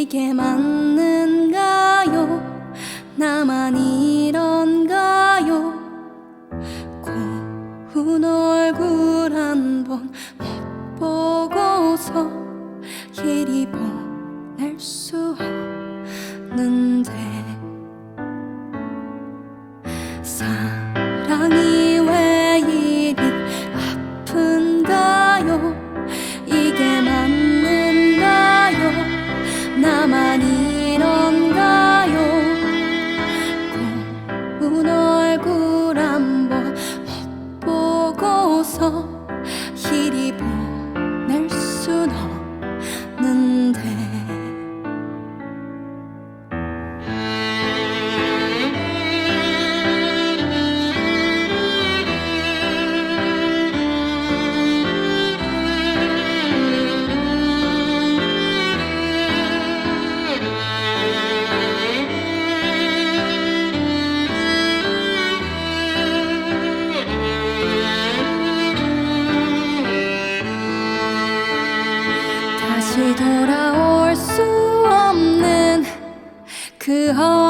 이게 맞는가요? 나만 이런가요? 고운 얼굴 한 번 못 보고서 이리 보낼 수 없는데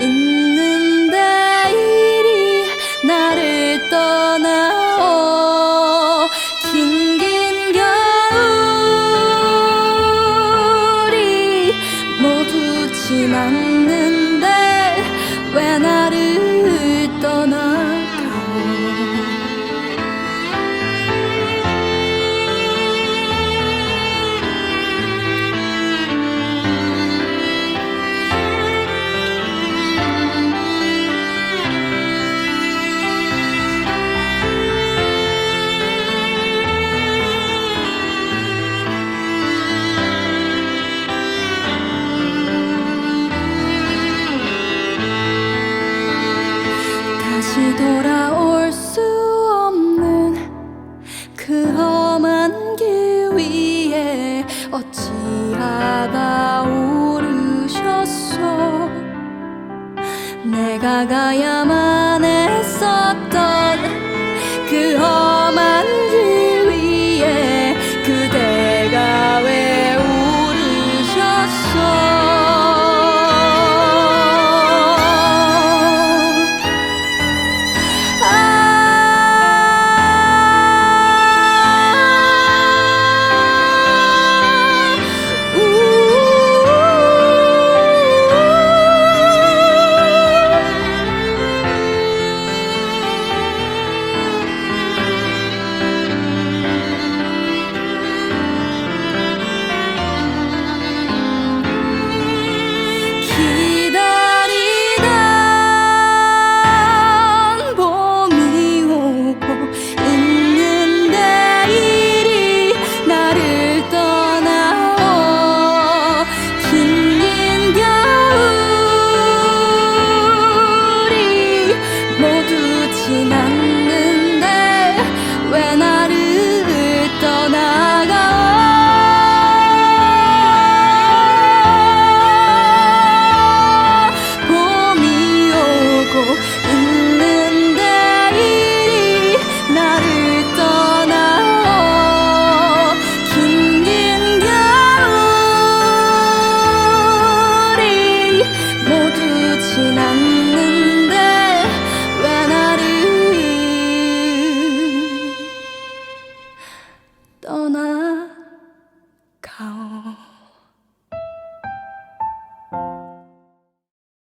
있는데 이리 나를 떠나오. 긴긴 겨울이 모두 지났는데 왜 나를 떠나 오르